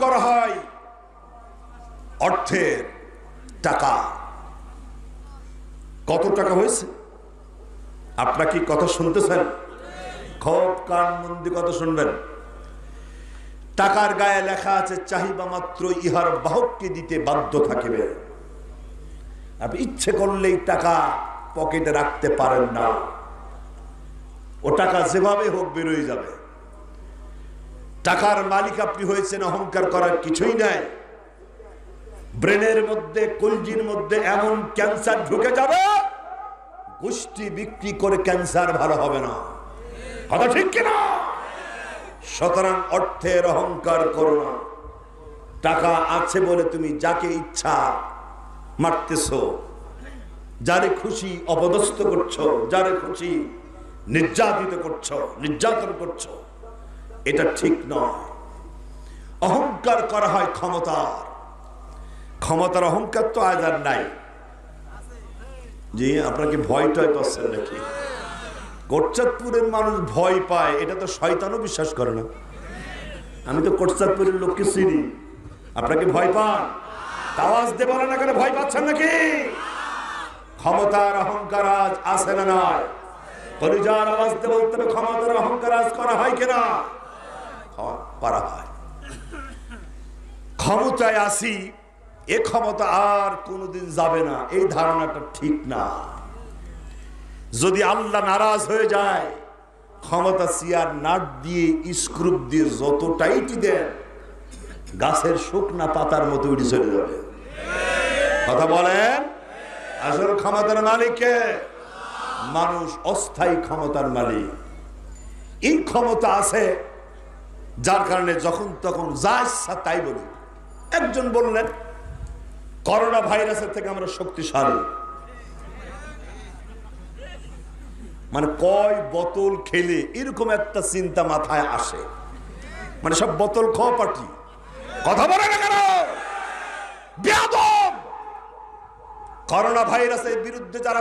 করা হয়? অর্থের টাকা। কত টাকা হয়েছে? আপনারা কি কথা শুনতেছেন? খুব কান মন্দি কথা শুনবেন। টাকার গায়ে লেখা আছে, চাহিবা মাত্র ইহার বাহককে দিতে বাধ্য থাকিবে। আপনি ইচ্ছে করলেই টাকা পকেটে রাখতে পারেন না। ও টাকা যেভাবে হোক বেরোয় যাবে। টাকার মালিক আপনি হয়েছেন, অহংকার করার কিছুই নাই। ব্রেনের মধ্যে, কলজির মধ্যে এমন ক্যান্সার ঢুকে যাবে, গোষ্ঠী বিক্রি করে ক্যান্সার ভালো হবে না। কথা ঠিক কিনা? সুতরাং অর্থের অহংকার করো না। টাকা আছে বলে তুমি যাকে ইচ্ছা মারতেছ, যারে খুশি অপদস্থ করছ, যারে খুশি নির্যাতিত করছ, নির্যাতন করছ এটা ঠিক নয়। অহংকার করা হয় ক্ষমতার। ক্ষমতার অহংকার তো আজ আর নাই। জি আপনাকে ভয় টয় পাচ্ছেন নাকি? কোটচাঁদপুরের মানুষ ভয় পায়, এটা তো শয়তানও বিশ্বাস করে না। আমি তো কোটচাঁদপুরের লোককে চিনি। আপনাকে ভয় পান? আওয়াজ দেব না কেন ভয় পাচ্ছেন নাকি? ক্ষমতার অহংকার আজ আসে না নয় পরিজার আওয়াজ দেব তবে ক্ষমতার অহংকার আজ করা হয় কিনা? হ- করা হয়। ক্ষমতায় আসি, এ ক্ষমতা আর কোনোদিন যাবে না, এই ধারণাটা ঠিক না। যদি আল্লাহ নারাজ হয়ে যায়, ক্ষমতা সিয়ার নাট দিয়ে, স্ক্রুপ দিয়ে যত টাইটি দেন গাছের শুকনা পাতার মতো উঠে চলে যাবে। কথা বলেন? আসল ক্ষমতার মালিককে মানুষ অস্থায়ী ক্ষমতার মালিক। এই ক্ষমতা আছে যার কারণে যখন তখন যা ইচ্ছা তাই বলি। একজন বললেন, করোনা ভাইরাসের থেকে আমরা শক্তিশালী। মানে কয় বোতল খেলে এরকম একটা চিন্তা মাথায় আসে। মানে সব বোতল খাওয়া পার্টি। কথা বলে না কেন? করোনা ভাইরাসের বিরুদ্ধে যারা